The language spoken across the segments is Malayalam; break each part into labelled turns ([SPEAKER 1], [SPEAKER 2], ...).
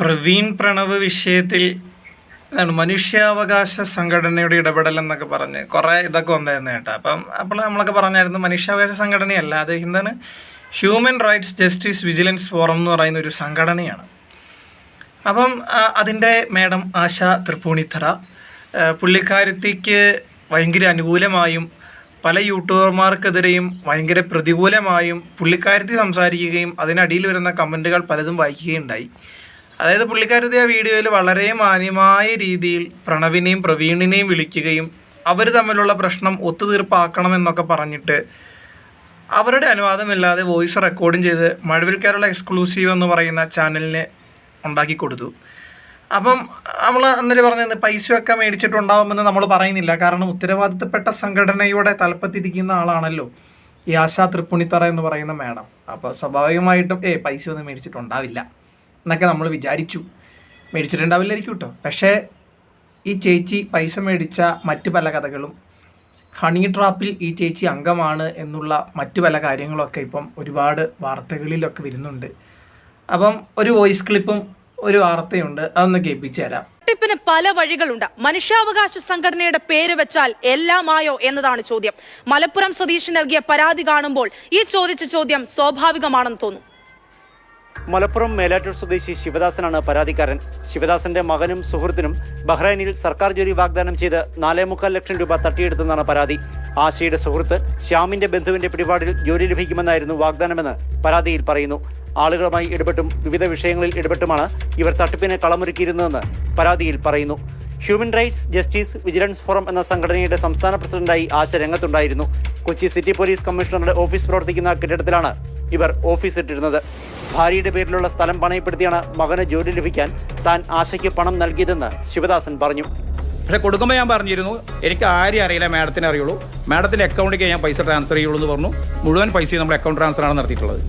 [SPEAKER 1] പ്രവീൺ പ്രണവ് വിഷയത്തിൽ മനുഷ്യാവകാശ സംഘടനയുടെ ഇടപെടൽ എന്നൊക്കെ പറഞ്ഞ് കുറേ ഇതൊക്കെ വന്നായിരുന്നു കേട്ടോ. അപ്പം അപ്പോൾ നമ്മളൊക്കെ പറഞ്ഞായിരുന്നു മനുഷ്യാവകാശ സംഘടനയല്ല അത് എന്താണ് human rights justice vigilance forum എന്ന് പറയുന്ന ഒരു സംഘടനയാണ്. അപ്പം അതിന്റെ മേഡം ആശ തൃപ്പൂണിത്തറ പുള്ളിക്കാരത്തിക്ക് ഭയങ്കര അനുകൂലമായും പല യൂട്യൂബർമാർക്കെതിരെയും ഭയങ്കര പ്രതികൂലമായും പുള്ളിക്കാരത്തി സംസാരിക്കുകയും അതിനടിയിൽ വരുന്ന കമന്റുകൾ പലതും വായിക്കുകയുണ്ടായി. അതായത് പുള്ളിക്കാരത്തെ ആ വീഡിയോയിൽ വളരെ മാന്യമായ രീതിയിൽ പ്രണവിനെയും പ്രവീണിനെയും വിളിക്കുകയും അവർ തമ്മിലുള്ള പ്രശ്നം ഒത്തുതീർപ്പാക്കണമെന്നൊക്കെ പറഞ്ഞിട്ട് അവരുടെ അനുവാദമില്ലാതെ വോയിസ് റെക്കോർഡും ചെയ്ത് മഴവിൽ കേരള എക്സ്ക്ലൂസീവ് എന്ന് പറയുന്ന ചാനലിന് ഉണ്ടാക്കി കൊടുത്തു. അപ്പം നമ്മൾ അന്നേരം പറഞ്ഞത് പൈസയൊക്കെ മേടിച്ചിട്ടുണ്ടാവുമെന്ന് നമ്മൾ പറയുന്നില്ല. കാരണം ഉത്തരവാദിത്തപ്പെട്ട സംഘടനയുടെ തലപ്പത്തിരിക്കുന്ന ആളാണല്ലോ ഈ ആശാ തൃപ്പുണിത്തറ എന്ന് പറയുന്ന മാഡം. അപ്പോൾ സ്വാഭാവികമായിട്ടും ഏ പൈസ ഒന്നും മേടിച്ചിട്ടുണ്ടാവില്ല. എന്നൊക്കെ നമ്മൾ വിചാരിച്ചു. മേടിച്ചിട്ടുണ്ടാവില്ലായിരിക്കും കേട്ടോ. പക്ഷേ ഈ ചേച്ചി പൈസ മേടിച്ച മറ്റ് പല കഥകളും ഹണി ട്രാപ്പിൽ ഈ ചേച്ചി അംഗമാണ് എന്നുള്ള മറ്റു പല കാര്യങ്ങളൊക്കെ ഇപ്പം ഒരുപാട് വാർത്തകളിലൊക്കെ വരുന്നുണ്ട്. അപ്പം ഒരു വോയിസ് ക്ലിപ്പും ഒരു വാർത്തയുണ്ട്. അതൊന്ന് കേൾപ്പിച്ചു തരാം.
[SPEAKER 2] തട്ടിപ്പിന് പല വഴികളുണ്ട്. മനുഷ്യാവകാശ സംഘടനയുടെ പേര് വെച്ചാൽ എല്ലാമായോ എന്നതാണ് ചോദ്യം. മലപ്പുറം സ്വദേശി നൽകിയ പരാതി കാണുമ്പോൾ ഈ ചോദിച്ച ചോദ്യം സ്വാഭാവികമാണെന്ന് തോന്നുന്നു
[SPEAKER 3] മലപ്പുറം മേലാറ്റൂർ സ്വദേശി ശിവദാസനാണ് പരാതിക്കാരൻ. ശിവദാസന്റെ മകനും സുഹൃത്തിനും ബഹ്റൈനിൽ സർക്കാർ ജോലി വാഗ്ദാനം ചെയ്ത് നാലേ മുക്കാൽ ലക്ഷം രൂപ തട്ടിയെടുത്തെന്നാണ് പരാതി. ആശയുടെ സുഹൃത്ത് ശ്യാമിന്റെ ബന്ധുവിന്റെ പിടിപാടിൽ ജോലി ലഭിക്കുമെന്നായിരുന്നു വാഗ്ദാനമെന്ന് പരാതിയിൽ പറയുന്നു. ആളുകളുമായി ഇടപെട്ടും വിവിധ വിഷയങ്ങളിൽ ഇടപെട്ടുമാണ് ഇവർ തട്ടിപ്പിനെ കളമൊരുക്കിയിരുന്നതെന്ന് പരാതിയിൽ പറയുന്നു. Human rights justice vigilance forum എന്ന സംഘടനയുടെ സംസ്ഥാന പ്രസിഡന്റായി ആശ രംഗത്തുണ്ടായിരുന്നു. കൊച്ചി സിറ്റി പോലീസ് കമ്മീഷണറുടെ ഓഫീസ് പ്രവർത്തിക്കുന്ന കെട്ടിടത്തിലാണ് ഇവർ ഓഫീസ് ഇട്ടിരുന്നത്. ഭാര്യയുടെ പേരിലുള്ള സ്ഥലം പണയപ്പെടുത്തിയാണ് മകന് ജോലി ലഭിക്കാൻ താൻ ആശയ്ക്ക് പണം നൽകിയതെന്ന് ശിവദാസൻ പറഞ്ഞു.
[SPEAKER 4] പക്ഷെ കൊടുക്കുമ്പോൾ ഞാൻ പറഞ്ഞിരുന്നു എനിക്ക് ആരെയും അറിയില്ല മാഡത്തിനെ അറിയുള്ളൂ. മാഡത്തിന്റെ അക്കൗണ്ടിലേക്ക് ഞാൻ പൈസ ട്രാൻസ്ഫർ ചെയ്യുള്ളൂ എന്ന് പറഞ്ഞു. മുഴുവൻ പൈസയും നമ്മുടെ അക്കൗണ്ട് ട്രാൻസ്ഫർ ആണ് നടത്തിയിട്ടുള്ളത്.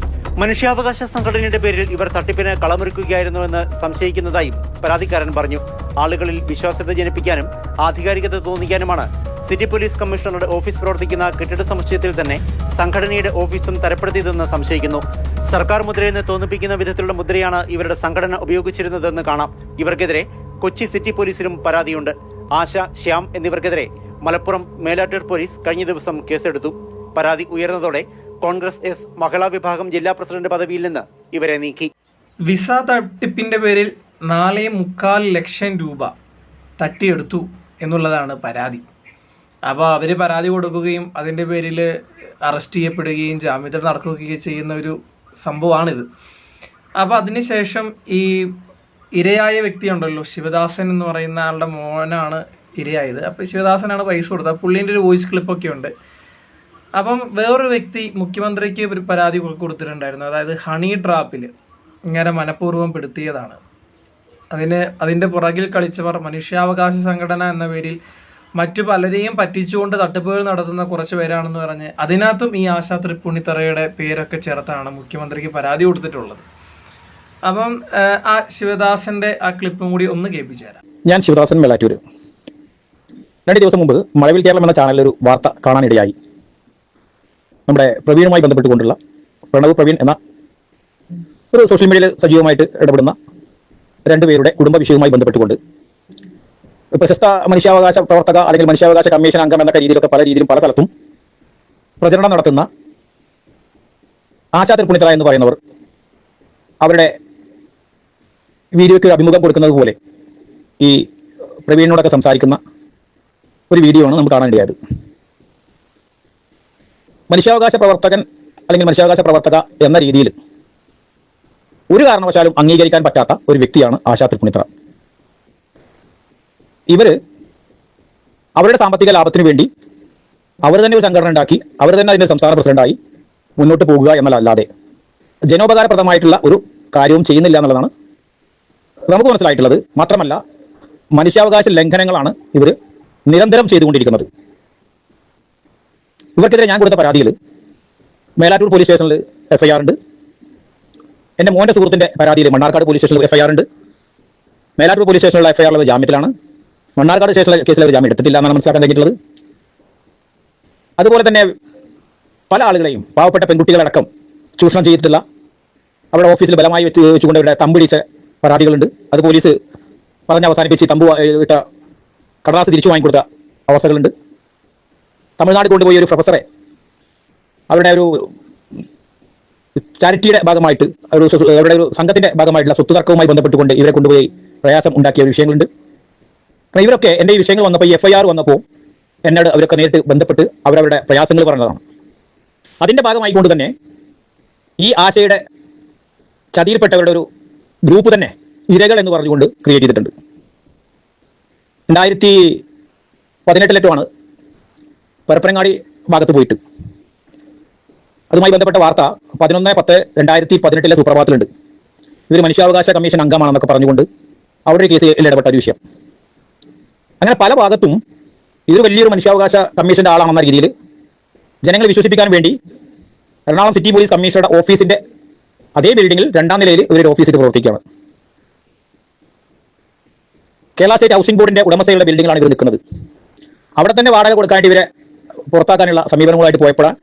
[SPEAKER 3] മനുഷ്യാവകാശ സംഘടനയുടെ പേരിൽ ഇവർ തട്ടിപ്പിന് കളമൊരുക്കുകയായിരുന്നുവെന്ന് സംശയിക്കുന്നതായും പരാതിക്കാരൻ പറഞ്ഞു. ആളുകളിൽ വിശ്വാസ്യത ജനിപ്പിക്കാനും ആധികാരികത തോന്നിക്കാനുമാണ് സിറ്റി പോലീസ് കമ്മീഷണറുടെ ഓഫീസ് പ്രവർത്തിക്കുന്ന കെട്ടിട സമുച്ചയത്തിൽ തന്നെ സംഘടനയുടെ ഓഫീസും തരപ്പെടുത്തിയതെന്ന് സംശയിക്കുന്നു. സർക്കാർ മുദ്രയെന്ന് തോന്നിപ്പിക്കുന്ന വിധത്തിലുള്ള മുദ്രയാണ് ഇവരുടെ സംഘടന ഉപയോഗിച്ചിരുന്നതെന്ന് കാണാം. ഇവർക്കെതിരെ കൊച്ചി സിറ്റി പോലീസിലും പരാതിയുണ്ട്. ആശ ശ്യാം എന്നിവർക്കെതിരെ മലപ്പുറം മേലാറ്റൂർ പോലീസ് കഴിഞ്ഞ ദിവസം കേസെടുത്തു. പരാതി ഉയർന്നതോടെ കോൺഗ്രസ് എസ് മഹിളാ വിഭാഗം ജില്ലാ പ്രസിഡന്റ് പദവിയിൽ നിന്ന് ഇവരെ നീക്കി.
[SPEAKER 1] വിസ തട്ടിപ്പിന്റെ പേരിൽ നാലേ മുക്കാൽ ലക്ഷം രൂപ തട്ടിയെടുത്തു എന്നുള്ളതാണ് പരാതി. അപ്പോൾ അവർ പരാതി കൊടുക്കുകയും അതിന്റെ പേരിൽ അറസ്റ്റ് ചെയ്യപ്പെടുകയും ജാമ്യത്തിൽ നടക്കുകയും ചെയ്യുന്ന ഒരു സംഭവമാണിത്. അപ്പോൾ അതിനുശേഷം ഈ ഇരയായ വ്യക്തിയുണ്ടല്ലോ ശിവദാസൻ എന്ന് പറയുന്ന ആളുടെ മോനാണ് ഇരയായത്. അപ്പോൾ ശിവദാസനാണ് പൈസ കൊടുത്തത്. പുള്ളീന്റെ ഒരു വോയിസ് ക്ലിപ്പൊക്കെ ഉണ്ട്. അപ്പം വേറൊരു വ്യക്തി മുഖ്യമന്ത്രിക്ക് ഒരു പരാതി കൊടുത്തിട്ടുണ്ടായിരുന്നു. അതായത് ഹണി ട്രാപ്പിൽ ഇങ്ങനെ മനഃപൂർവം പെടുത്തിയതാണ്. അതിന് അതിന്റെ പുറകിൽ കളിച്ചവർ മനുഷ്യാവകാശ സംഘടന എന്ന പേരിൽ മറ്റു പലരെയും പറ്റിച്ചുകൊണ്ട് തട്ടിപ്പുകൾ നടത്തുന്ന കുറച്ച് പേരാണെന്ന് പറഞ്ഞ് അതിനകത്തും ഈ ആശാ തൃപ്പുണിത്തറയുടെ പേരൊക്കെ ചേർത്താണ് മുഖ്യമന്ത്രിക്ക് പരാതി കൊടുത്തിട്ടുള്ളത്. അപ്പം ആ ശിവദാസന്റെ ആ ക്ലിപ്പും കൂടി ഒന്ന് കേൾപ്പിച്ചു തരാം.
[SPEAKER 5] ഞാൻ ശിവദാസൻ മേലാറ്റൂര്. രണ്ട് ദിവസം മുമ്പ് മഴവിൽ കേരളം എന്ന ചാനലിൽ ഒരു വാർത്ത കാണാനിടയായി. നമ്മുടെ പ്രവീണുമായി ബന്ധപ്പെട്ടുകൊണ്ടുള്ള പ്രണവ് പ്രവീൺ എന്ന ഒരു സോഷ്യൽ മീഡിയയിൽ സജീവമായിട്ട് ഇടപെടുന്ന രണ്ടുപേരുടെ കുടുംബ വിഷയവുമായി ബന്ധപ്പെട്ടുകൊണ്ട് പ്രശസ്ത മനുഷ്യാവകാശ പ്രവർത്തക അല്ലെങ്കിൽ മനുഷ്യാവകാശ കമ്മീഷൻ അംഗം എന്നൊക്കെ രീതിയിലൊക്കെ പല രീതിയിലും പല സ്ഥലത്തും പ്രചരണം നടത്തുന്ന ആശാ തിരുപ്പുണിത്തറ എന്ന് പറയുന്നവർ അവരുടെ വീഡിയോയ്ക്ക് ഒരു അഭിമുഖം കൊടുക്കുന്നത് പോലെ ഈ പ്രവീണിനോടൊക്കെ സംസാരിക്കുന്ന ഒരു വീഡിയോ ആണ് നമുക്ക് കാണാനിടയായത് മനുഷ്യാവകാശ പ്രവർത്തകൻ അല്ലെങ്കിൽ മനുഷ്യാവകാശ പ്രവർത്തക എന്ന രീതിയിൽ ഒരു കാരണവശാലും അംഗീകരിക്കാൻ പറ്റാത്ത ഒരു വ്യക്തിയാണ് ആശാ തൃപ്പുണിത്തറ ഇവർ അവരുടെ സാമ്പത്തിക ലാഭത്തിന് വേണ്ടി അവർ തന്നെ ഒരു സംഘടന ഉണ്ടാക്കി അവർ തന്നെ അതിന്റെ സംസ്ഥാന പ്രസിഡന്റായി മുന്നോട്ട് പോകുക എന്നതല്ലാതെ ജനോപകാരപ്രദമായിട്ടുള്ള ഒരു കാര്യവും ചെയ്യുന്നില്ല എന്നുള്ളതാണ് നമുക്ക് മനസ്സിലായിട്ടുള്ളത്. മാത്രമല്ല മനുഷ്യാവകാശ ലംഘനങ്ങളാണ് ഇവർ നിരന്തരം ചെയ്തുകൊണ്ടിരിക്കുന്നത്. ഇവർക്കെതിരെ ഞാൻ കൊടുത്ത പരാതിയിൽ മേലാറ്റൂർ പോലീസ് സ്റ്റേഷനിൽ എഫ്ഐആർ ഉണ്ട്. എന്റെ മോന്റെ സുഹൃത്തിന്റെ പരാതിയിൽ മണ്ണാർക്കാട് പോലീസ് സ്റ്റേഷനിൽ എഫ്ഐആർ ഉണ്ട്. മേലാറ്റൂർ പോലീസ് സ്റ്റേഷനിലുള്ള ഉള്ളത് ജാമ്യത്തിലാണ്. മണ്ണാർക്കാട് സ്റ്റേഷനിലെ കേസിൽ അവർ ജാമ്യം എടുത്തിട്ടില്ല എന്നാണ് മനസ്സിലാക്കാൻ കഴിഞ്ഞിട്ടുള്ളത്. അതുപോലെ തന്നെ പല ആളുകളെയും പാവപ്പെട്ട പെൺകുട്ടികളടക്കം ചൂഷണം ചെയ്തിട്ടുള്ള അവരുടെ ഓഫീസിൽ ബലമായി വെച്ച് വെച്ചുകൊണ്ട് ഇവിടെ തമ്പിടിച്ച പരാതികളുണ്ട്. അത് പോലീസ് പറഞ്ഞ് അവസാനിപ്പിച്ച് തമ്പു ഇട്ട കടലാസ് തിരിച്ചു വാങ്ങിക്കൊടുത്ത അവസ്ഥകളുണ്ട്. തമിഴ്നാട് കൊണ്ടുപോയി ഒരു പ്രൊഫസറെ അവരുടെ ഒരു ചാരിറ്റിയുടെ ഭാഗമായിട്ട് ഒരു അവരുടെ ഒരു സംഘത്തിന്റെ ഭാഗമായിട്ടുള്ള സ്വത്ത് തർക്കവുമായി ബന്ധപ്പെട്ടുകൊണ്ട് ഇവരെ കൊണ്ടുപോയി പ്രയാസം ഉണ്ടാക്കിയ വിഷയങ്ങളുണ്ട്. ഇവരൊക്കെ എന്റെ ഈ വിഷയങ്ങൾ വന്നപ്പോൾ ഈ ആർ വന്നപ്പോൾ എന്നോട് അവരൊക്കെ നേരിട്ട് ബന്ധപ്പെട്ട് അവരവരുടെ പ്രയാസങ്ങൾ പറഞ്ഞതാണ്. അതിന്റെ ഭാഗമായിക്കൊണ്ട് തന്നെ ഈ ആശയുടെ ചതിയിൽപ്പെട്ടവരുടെ ഒരു ഗ്രൂപ്പ് തന്നെ ഇരകൾ എന്ന് പറഞ്ഞുകൊണ്ട് ക്രിയേറ്റ് ചെയ്തിട്ടുണ്ട്. രണ്ടായിരത്തി പതിനെട്ടിലേറ്റുമാണ് പരപ്പനങ്ങാടി ഭാഗത്ത് പോയിട്ട്. അതുമായി ബന്ധപ്പെട്ട വാർത്ത പതിനൊന്ന് പത്ത് രണ്ടായിരത്തി പതിനെട്ടിലെ സുപ്രഭാതത്തിലുണ്ട്. ഇവർ മനുഷ്യാവകാശ കമ്മീഷൻ അംഗമാണെന്നൊക്കെ പറഞ്ഞുകൊണ്ട് ഒരു കേസിൽ ഇടപെട്ട ഒരു വിഷയം. അങ്ങനെ പല ഭാഗത്തും ഇതൊരു വലിയൊരു മനുഷ്യാവകാശ കമ്മീഷന്റെ ആളാണെന്ന രീതിയിൽ ജനങ്ങളെ വിശ്വസിപ്പിക്കാൻ വേണ്ടി എറണാകുളം സിറ്റി പോലീസ് കമ്മീഷണറുടെ ഓഫീസിന്റെ അതേ ബിൽഡിംഗിൽ രണ്ടാം നിലയിൽ ഇവരുടെ ഓഫീസിൽ പ്രവർത്തിക്കുകയാണ്. കേരള സ്റ്റേറ്റ് ഹൗസിംഗ് ബോർഡിന്റെ ഉടമസ്ഥയുടെ ബിൽഡിംഗിലാണ് ഇവർ നിൽക്കുന്നത്. അവിടെ തന്നെ വാടക കൊടുക്കാനായിട്ട് ഇവരെ പുറത്താക്കാനുള്ള സമീപനങ്ങളായിട്ട് പോയപ്പോഴാണ്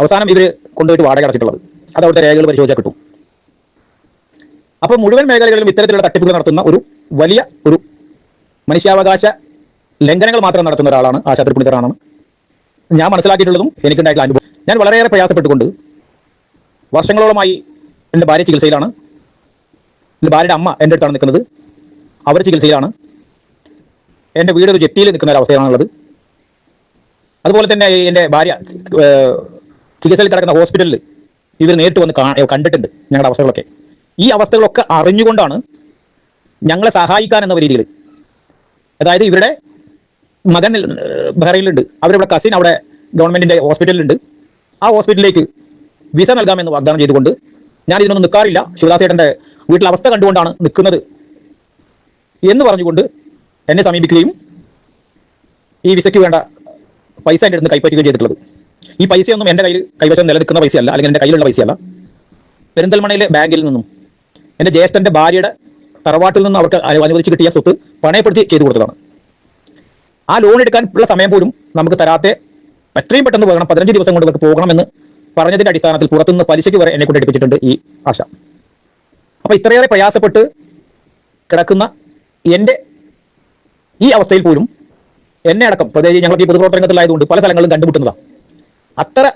[SPEAKER 5] അവസാനം ഇവർ കൊണ്ടുപോയിട്ട് വാടക അടച്ചിട്ടുള്ളത്. അത് അവിടുത്തെ രേഖകൾ പരിശോധിച്ചാൽ കിട്ടും. അപ്പോൾ മുഴുവൻ മേഖലകളിലും ഇത്തരത്തിലുള്ള തട്ടിപ്പുകൾ നടത്തുന്ന ഒരു വലിയ ഒരു മനുഷ്യാവകാശ ലംഘനങ്ങൾ മാത്രം നടത്തുന്ന ഒരാളാണ് ആ തൃപ്പണിത്തറാണെന്ന് ഞാൻ മനസ്സിലാക്കിയിട്ടുള്ളതും എനിക്കുണ്ടായിട്ടുള്ള അനുഭവം. ഞാൻ വളരെയേറെ പ്രയാസപ്പെട്ടുകൊണ്ട് വർഷങ്ങളോളമായി എന്റെ ഭാര്യ ചികിത്സയിലാണ്. എന്റെ ഭാര്യയുടെ അമ്മ എന്റെ അടുത്താണ് നിൽക്കുന്നത്. അവർ ചികിത്സയിലാണ്. എന്റെ വീട് ഒരു ജെട്ടിയിൽ നിൽക്കുന്ന ഒരു അവസ്ഥയാണുള്ളത്. അതുപോലെ തന്നെ എന്റെ ഭാര്യ ചികിത്സയിൽ കിടക്കുന്ന ഹോസ്പിറ്റലിൽ ഇവർ നേരിട്ട് വന്ന് കണ്ടിട്ടുണ്ട് ഞങ്ങളുടെ അവസ്ഥകളൊക്കെ. ഈ അവസ്ഥകളൊക്കെ അറിഞ്ഞുകൊണ്ടാണ് ഞങ്ങളെ സഹായിക്കാൻ എന്ന രീതിയിൽ അതായത് ഇവരുടെ മകൻ ബഹ്റൈനിലുണ്ട്. അവരവിടെ കസിൻ അവിടെ ഗവൺമെന്റിന്റെ ഹോസ്പിറ്റലിലുണ്ട് ആ ഹോസ്പിറ്റലിലേക്ക് വിസ നൽകാമെന്ന് വാഗ്ദാനം ചെയ്തുകൊണ്ട് ഞാൻ ഇതിനൊന്നും നിൽക്കാറില്ല ശിവദാസേട്ടന്റെ വീട്ടിലെ അവസ്ഥ കണ്ടുകൊണ്ടാണ് നിൽക്കുന്നത് എന്ന് പറഞ്ഞുകൊണ്ട് എന്നെ സമീപിക്കുകയും ഈ വിസയ്ക്ക് വേണ്ട പൈസ എന്റെ അടുത്ത് കൈപ്പറ്റുകയും ചെയ്തിട്ടുള്ളത്. ഈ പൈസയൊന്നും എന്റെ കയ്യിൽ കൈവശം നിലനിൽക്കുന്ന പൈസയല്ല അല്ലെങ്കിൽ എന്റെ കയ്യിലുള്ള പൈസയല്ല. പെരിന്തൽമണയിലെ ബാങ്കിൽ നിന്നും എന്റെ ജ്യേഷ്ഠന്റെ ഭാര്യയുടെ തറവാട്ടിൽ നിന്നും അവർക്ക് അനു- അനുവദിച്ച് കിട്ടിയ സ്വത്ത് പണയപ്പെടുത്തി ചെയ്തു കൊടുത്തതാണ്. ആ ലോൺ എടുക്കാൻ ഉള്ള സമയം പോലും നമുക്ക് തരാത്തെ എത്രയും പെട്ടെന്ന് പോകണം പതിനഞ്ച് ദിവസം കൊണ്ട് ഇവർക്ക് പോകണമെന്ന് പറഞ്ഞതിന്റെ അടിസ്ഥാനത്തിൽ പുറത്തുനിന്ന് പലിശയ്ക്ക് വരെ എന്നെ കൊണ്ട് എടുപ്പിച്ചിട്ടുണ്ട് ഈ ആശ. അപ്പൊ ഇത്രയേറെ പ്രയാസപ്പെട്ട് കിടക്കുന്ന എന്റെ ഈ അവസ്ഥയിൽ പോലും എന്നെ അടക്കം പ്രത്യേകിച്ച് ഞങ്ങൾ ഈ പൊതുപ്രവർത്തനത്തിലായതുകൊണ്ട് പല സ്ഥലങ്ങളിലും കണ്ടുമുട്ടുന്നതാണ് അത്ര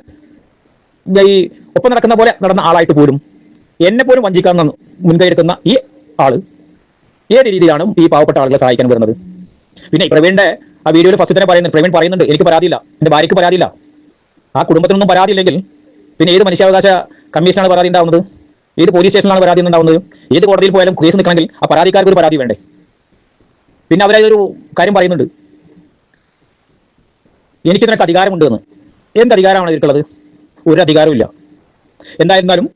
[SPEAKER 5] ഈ ഒപ്പം നടക്കുന്ന പോലെ നടന്ന ആളായിട്ട് പോലും എന്നെ പോലും വഞ്ചിക്കാൻ മുൻകൈ എടുക്കുന്ന ഈ ആൾ ഏത് രീതിയിലാണ് ഈ പാവപ്പെട്ട ആളുകളെ സഹായിക്കാൻ വരുന്നത്? പിന്നെ പ്രവീണിന്റെ ആ വീഡിയോയിൽ ഫസ്റ്റ് തന്നെ പറയുന്നത് പ്രവീൺ പറയുന്നുണ്ട് എനിക്ക് പരാതിയില്ല എന്റെ ഭാര്യയ്ക്ക് പരാതിയില്ല. ആ കുടുംബത്തിനൊന്നും പരാതിയില്ലെങ്കിൽ പിന്നെ ഏത് മനുഷ്യാവകാശ കമ്മീഷനാണ് പരാതി ഉണ്ടാവുന്നത്? ഏത് പോലീസ് സ്റ്റേഷനിലാണ് പരാതി ഉണ്ടാവുന്നത്? ഏത് കോടതിയിൽ പോയാലും കേസ് നിൽക്കണമെങ്കിൽ ആ പരാതിക്കാർക്ക് ഒരു പരാതി വേണ്ടേ? പിന്നെ അവരതൊരു കാര്യം പറയുന്നുണ്ട് എനിക്ക് ഇതിനൊക്കെ അധികാരമുണ്ട് എന്ന് എന്ത് അധികാരമാണ് ഇവർക്കുള്ളത് ഒരു അധികാരമില്ല എന്തായിരുന്നാലും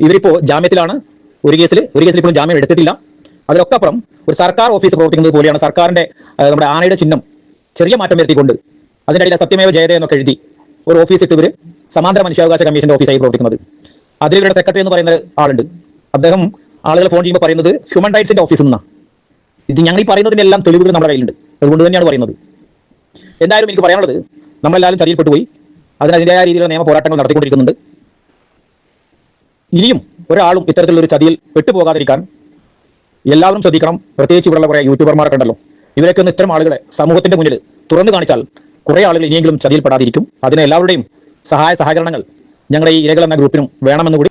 [SPEAKER 5] ഇവരിപ്പോ ജാമ്യത്തിലാണ് ഒരു കേസിൽ ഒരു കേസിൽ ഇപ്പോഴും ജാമ്യം എടുത്തിട്ടില്ല. അതിലൊക്കെ അപ്പുറം ഒരു സർക്കാർ ഓഫീസ് പ്രവർത്തിക്കുന്നത് പോലെയാണ്. സർക്കാരിന്റെ നമ്മുടെ ആനയുടെ ചിഹ്നം ചെറിയ മാറ്റം വരുത്തിക്കൊണ്ട് അതിനിടയിൽ സത്യമേവ ജയത എന്നൊക്കെ എഴുതി ഒരു ഓഫീസ് ഇട്ട് ഇവർ സമാന്തര മനുഷ്യാവകാശ കമ്മീഷന്റെ ഓഫീസായി പ്രവർത്തിക്കുന്നത്. അതിൽ ഇവരുടെ സെക്രട്ടറി എന്ന് പറയുന്ന ആളുണ്ട്. അദ്ദേഹം ആളുകൾ ഫോൺ ചെയ്യുമ്പോൾ പറയുന്നത് ഹ്യൂമൻ റൈറ്റ്സിന്റെ ഓഫീസിൽ നിന്നാണ് ഇത് ഞങ്ങൾ ഈ പറയുന്നതിന്റെ എല്ലാം തെളിവുകൾ നമ്മുടെ കയ്യിലുണ്ട്. അതുകൊണ്ട് തന്നെയാണ് പറയുന്നത്. എന്തായാലും എനിക്ക് പറയാനുള്ളത് നമ്മളെല്ലാവരും ചതിയിൽപ്പെട്ടു പോയി അതിന് അതിന്റെതായ രീതിയിലുള്ള നിയമ പോരാട്ടങ്ങൾ നടത്തിക്കൊണ്ടിരിക്കുന്നുണ്ട്. ഇനിയും ഒരാളും ഇത്തരത്തിലുള്ള ഒരു ചതിയിൽ പെട്ടുപോകാതിരിക്കാൻ എല്ലാവരും ശ്രദ്ധിക്കണം. പ്രത്യേകിച്ച് ഇവിടെയുള്ള കുറേ യൂട്യൂബർമാരൊക്കെ ഉണ്ടല്ലോ. ഇവരൊക്കെ ഒന്ന് ഇത്തരം ആളുകളെ സമൂഹത്തിന്റെ മുന്നിൽ തുറന്നു കാണിച്ചാൽ കുറെ ആളുകൾ ഇനിയെങ്കിലും ചതിയിൽപ്പെടാതിരിക്കും. അതിന് എല്ലാവരുടെയും സഹായ സഹകരണങ്ങൾ ഞങ്ങളുടെ ഈ ഇരകൾ എന്ന ഗ്രൂപ്പിനും വേണമെന്ന് കൂടി.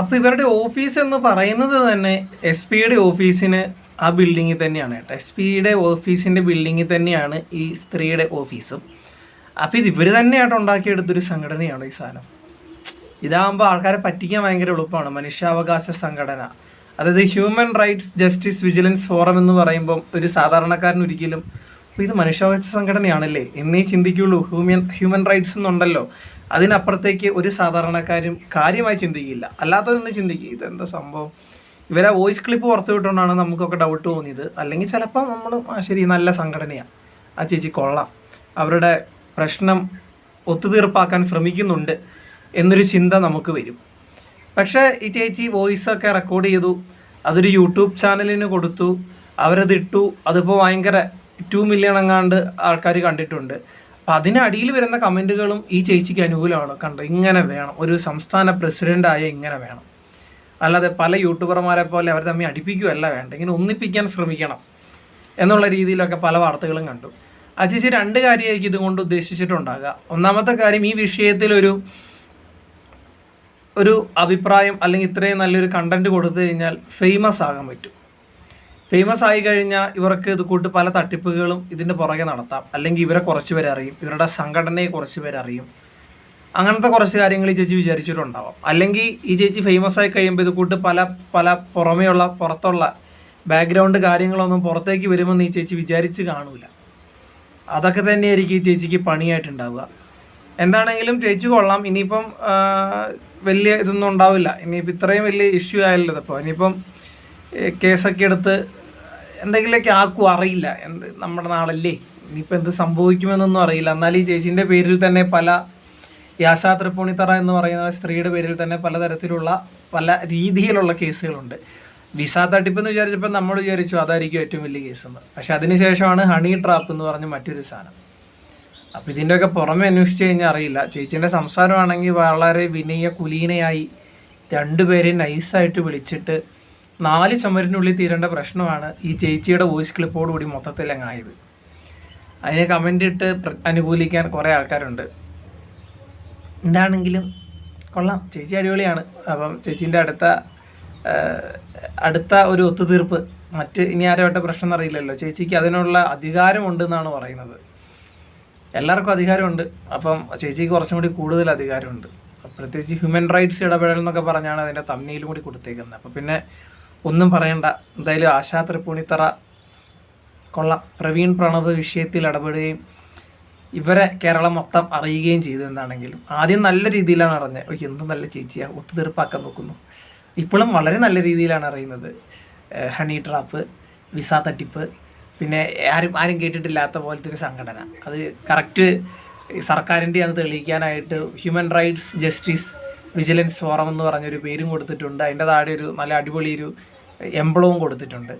[SPEAKER 1] അപ്പോൾ ഇവരുടെ ഓഫീസ് എന്ന് പറയുന്നത് തന്നെ എസ് പിയുടെ ഓഫീസിന് ആ ബിൽഡിങ്ങിൽ തന്നെയാണ് കേട്ടോ. എസ് പിയുടെ ഓഫീസിന്റെ ബിൽഡിങ്ങിൽ തന്നെയാണ് ഈ സ്ത്രീയുടെ ഓഫീസും. അപ്പോൾ ഇത് ഇവർ തന്നെയായിട്ട് ഉണ്ടാക്കിയെടുത്തൊരു സംഘടനയാണ് ഈ സാധനം. ഇതാകുമ്പോൾ ആൾക്കാരെ പറ്റിക്കാൻ ഭയങ്കര എളുപ്പമാണ്. മനുഷ്യാവകാശ സംഘടന. അതായത് human rights justice vigilance forum എന്ന് പറയുമ്പം ഒരു സാധാരണക്കാരൻ ഒരിക്കലും ഇത് മനുഷ്യാവകാശ സംഘടനയാണല്ലേ? എന്നേ ചിന്തിക്കുള്ളൂ. ഹ്യൂമൻ ഹ്യൂമൻ റൈറ്റ്സ് എന്നുണ്ടല്ലോ. അതിനപ്പുറത്തേക്ക് ഒരു സാധാരണക്കാരും കാര്യമായി ചിന്തിക്കില്ല. അല്ലാത്തവരൊന്നും ചിന്തിക്കുക ഇതെന്താ സംഭവം? ഇവരെ വോയിസ് ക്ലിപ്പ് പുറത്തു വിട്ടുകൊണ്ടാണ് നമുക്കൊക്കെ ഡൗട്ട് തോന്നിയത്. അല്ലെങ്കിൽ ചിലപ്പോൾ നമ്മൾ ശരി നല്ല സംഘടനയാണ് ആ ചേച്ചി കൊള്ളാം. അവരുടെ പ്രശ്നം ഒത്തുതീർപ്പാക്കാൻ ശ്രമിക്കുന്നുണ്ട് എന്നൊരു ചിന്ത നമുക്ക് വരും. പക്ഷേ ഈ ചേച്ചി വോയിസ് ഒക്കെ റെക്കോർഡ് ചെയ്തു. അതൊരു യൂട്യൂബ് ചാനലിന് കൊടുത്തു. അവരത് ഇട്ടു. അതിപ്പോൾ ഭയങ്കര ടു മില്യൺ എങ്ങാണ്ട് ആൾക്കാർ കണ്ടിട്ടുണ്ട്. അപ്പം അതിനടിയിൽ വരുന്ന കമന്റുകളും ഈ ചേച്ചിക്ക് അനുകൂലമാണ്. കണ്ടോ? ഇങ്ങനെ വേണം. ഒരു സംസ്ഥാന പ്രസിഡന്റായ ഇങ്ങനെ വേണം. അല്ലാതെ പല യൂട്യൂബർമാരെ പോലെ അവർ തമ്മിൽ അടിപ്പിക്കുകയല്ല വേണ്ട ഇങ്ങനെ ഒന്നിപ്പിക്കാൻ ശ്രമിക്കണം എന്നുള്ള രീതിയിലൊക്കെ പല വാർത്തകളും കണ്ടു. ആ ചേച്ചി രണ്ട് കാര്യമായിരിക്കും ഇതുകൊണ്ട് ഉദ്ദേശിച്ചിട്ടുണ്ടാകുക. ഒന്നാമത്തെ കാര്യം ഈ വിഷയത്തിലൊരു ഒരു അഭിപ്രായം അല്ലെങ്കിൽ ഇത്രയും നല്ലൊരു കണ്ടന്റ് കൊടുത്തു കഴിഞ്ഞാൽ ഫേമസ് ആകാൻ പറ്റും. ഫേമസ് ആയി കഴിഞ്ഞാൽ ഇവർക്ക് ഇത് കൂട്ട് പല തട്ടിപ്പുകളും ഇതിന്റെ പുറകെ നടത്താം. അല്ലെങ്കിൽ ഇവരെ കുറച്ച് പേരെ അറിയും. ഇവരുടെ സംഘടനയെ കുറച്ച് പേരെ അറിയും. അങ്ങനത്തെ കുറച്ച് കാര്യങ്ങൾ ഈ ചേച്ചി വിചാരിച്ചിട്ടുണ്ടാവാം. അല്ലെങ്കിൽ ഈ ചേച്ചി ഫേമസ് ആയി കഴിയുമ്പോൾ ഇത് കൂട്ട് പല പല പുറമേയുള്ള പുറത്തുള്ള ബാക്ക്ഗ്രൗണ്ട് കാര്യങ്ങളൊന്നും പുറത്തേക്ക് വരുമെന്ന് ഈ ചേച്ചി വിചാരിച്ച് കാണൂല. അതൊക്കെ തന്നെയായിരിക്കും ഈ ചേച്ചിക്ക് പണിയായിട്ടുണ്ടാവുക. എന്താണെങ്കിലും ചേച്ചി കൊള്ളാം. ഇനിയിപ്പം വലിയ ഇതൊന്നും ഉണ്ടാവില്ല. ഇനിയിപ്പോൾ ഇത്രയും വലിയ ഇഷ്യൂ ആയല്ലോ ഇതിപ്പോൾ ഇനിയിപ്പം കേസൊക്കെ എടുത്ത് എന്തെങ്കിലുമൊക്കെ ആക്കും അറിയില്ല. എന്ത് നമ്മുടെ നാളല്ലേ ഇനിയിപ്പോൾ എന്ത് സംഭവിക്കുമെന്നൊന്നും അറിയില്ല. എന്നാൽ ഈ ചേച്ചീന്റെ പേരിൽ തന്നെ പല യാശാ തൃപ്പൂണിത്തറ എന്ന് പറയുന്ന സ്ത്രീയുടെ പേരിൽ തന്നെ പലതരത്തിലുള്ള പല രീതിയിലുള്ള കേസുകളുണ്ട്. വിസ തട്ടിപ്പ് എന്ന് വിചാരിച്ചപ്പോൾ നമ്മൾ വിചാരിച്ചു അതായിരിക്കും ഏറ്റവും വലിയ കേസെന്ന്. പക്ഷെ അതിനുശേഷമാണ് ഹണി ട്രാപ്പ് എന്ന് പറഞ്ഞ മറ്റൊരു സാധനം. അപ്പോൾ ഇതിന്റെയൊക്കെ പുറമെ അന്വേഷിച്ച് കഴിഞ്ഞാൽ അറിയില്ല. ചേച്ചീന്റെ സംസാരമാണെങ്കിൽ വളരെ വിനയ കുലീനയായി രണ്ടുപേരെയും നൈസായിട്ട് വിളിച്ചിട്ട് നാല് ചുമരിനുള്ളിൽ തീരേണ്ട പ്രശ്നമാണ് ഈ ചേച്ചിയുടെ വോയിസ് ക്ലിപ്പോടുകൂടി മൊത്തത്തിൽ അങ്ങായത് അതിനെ കമന്റ് ഇട്ട് അനുകൂലിക്കാൻ കുറേ ആൾക്കാരുണ്ട്. എന്താണെങ്കിലും കൊള്ളാം. ചേച്ചി അടിപൊളിയാണ്. അപ്പം ചേച്ചീന്റെ അടുത്ത അടുത്ത ഒരു ഒത്തുതീർപ്പ് മറ്റ് ഇനി ആരോട്ട പ്രശ്നം എന്നറിയില്ലല്ലോ. ചേച്ചിക്ക് അതിനുള്ള അധികാരമുണ്ടെന്നാണ് പറയുന്നത്. എല്ലാവർക്കും അധികാരമുണ്ട്. അപ്പം ചേച്ചിക്ക് കുറച്ചും കൂടി കൂടുതൽ അധികാരമുണ്ട്. പ്രത്യേകിച്ച് ഹ്യൂമൻ റൈറ്റ്സ് ഇടപെടൽ എന്നൊക്കെ പറഞ്ഞാണ് അതിന്റെ തമ്മിയിലും കൂടി കൊടുത്തേക്കുന്നത്. അപ്പം പിന്നെ ഒന്നും പറയണ്ട. എന്തായാലും ആശാ തൃപ്പൂണിത്തറ കൊള്ള. പ്രവീൺ പ്രണവ് വിഷയത്തിൽ ഇടപെടുകയും ഇവരെ കേരളം മൊത്തം അറിയുകയും ചെയ്തു എന്നാണെങ്കിലും ആദ്യം നല്ല രീതിയിലാണ് അറിഞ്ഞത്. ഓക്കെ എന്ത് നല്ല ചേച്ചിയാണ് ഒത്തുതീർപ്പാക്കാൻ നോക്കുന്നു. ഇപ്പോഴും വളരെ നല്ല രീതിയിലാണ് അറിയുന്നത്. ഹണി ട്രാപ്പ് വിസ തട്ടിപ്പ് പിന്നെ ആരും ആരും കേട്ടിട്ടില്ലാത്ത പോലത്തെ ഒരു സംഘടന. അത് കറക്റ്റ് സർക്കാരിന്റെ അത് തെളിയിക്കാനായിട്ട് human rights justice vigilance forum എന്ന് പറഞ്ഞൊരു പേരും കൊടുത്തിട്ടുണ്ട്. അതിന്റെ താഴെ ഒരു നല്ല അടിപൊളി ഒരു എംബ്ലവും കൊടുത്തിട്ടുണ്ട്.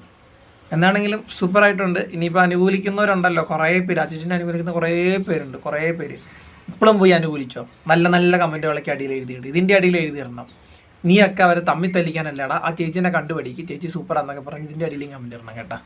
[SPEAKER 1] എന്താണെങ്കിലും സൂപ്പറായിട്ടുണ്ട് ഇനിയിപ്പോൾ അനുകൂലിക്കുന്നവരുണ്ടല്ലോ. കുറേ പേര് അച്ഛനെ അനുകൂലിക്കുന്ന കുറേ പേരുണ്ട്. കുറേ പേര്. ഇപ്പോഴും പോയി അനുകൂലിച്ചോ? നല്ല നല്ല കമന്റുകളൊക്കെ അടിയിൽ എഴുതിയിട്ടുണ്ട്. ഇതിന്റെ അടിയിൽ എഴുതിയിടണം നീയൊക്കെ അവരെ തമ്മിൽ തല്ലിക്കാനല്ലടാ ആ ചേച്ചിനെ കണ്ടുപഠിക്കും. ചേച്ചി സൂപ്പറാന്നൊക്കെ പറഞ്ഞ് ഇതിന്റെ അടിയിലും കമന്റ് ഇടണം കേട്ടോ.